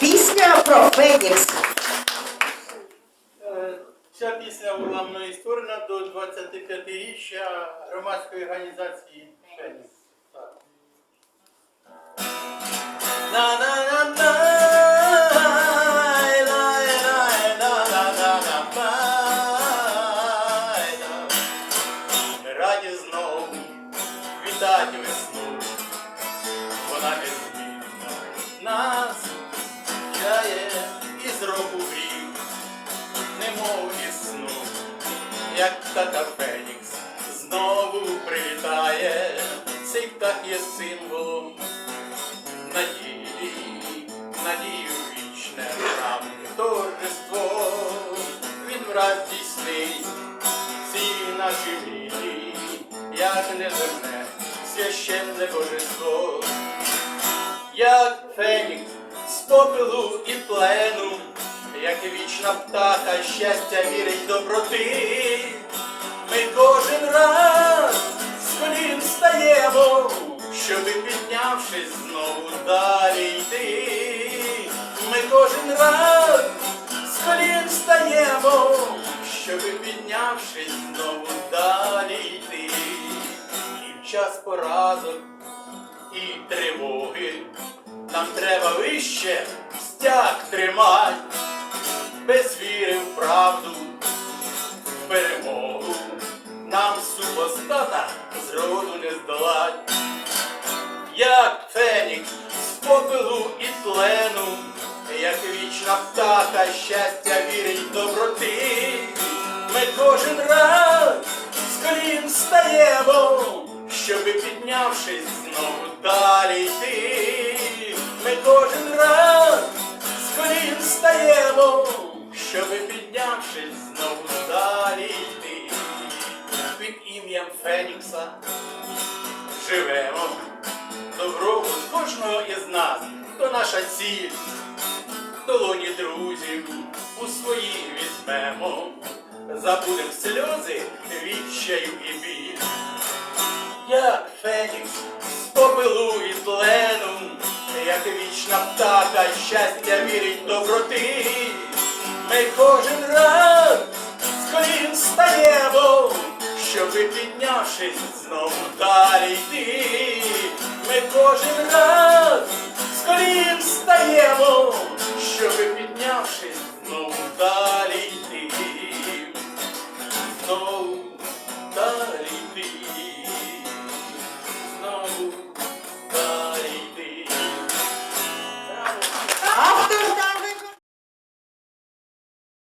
Пісня про Фенікс. Е, Ця пісня була мною створена до 25-річчя громадської організації Фенікс. Раді знову вітати весну. Вона незмінна нас чає із року в рік немов і сну, як птаха Фенікс знову прилітає, цей птах є символом надії, надію вічне правди торжество, він враз здійснить всі наші мрії, як не верне священне божество, як Фенікс попелу і плену, як вічна птаха, щастя вірить доброти. Ми кожен раз з колін стаємо, щоби піднявшись знову далі йти. Ми кожен раз з колін стаємо, щоби піднявшись знову далі йти. І в час поразок і тривоги нам треба вище стяг тримать, без віри в правду, в перемогу нам супостата зроду не здолать, як Фенікс з попелу і тлену, як вічна птаха, щастя вірить доброти. Ми кожен раз з колін стаємо, щоби піднявшись знову далі йти. Ми кожен раз з колін стаємо, щоби піднявшись знову далі йти. Під ім'ям Фенікса живемо. Добробут кожного із нас, то наша ціль, долоні друзів у свої візьмемо, забудем сльози, відчаю і біль. Як Фенікс з попелу і тлену, як вічна птаха, щастя вірить доброти. Ми кожен раз з колін стаємо, щоби піднявшись знову далі йти. Ми кожен раз.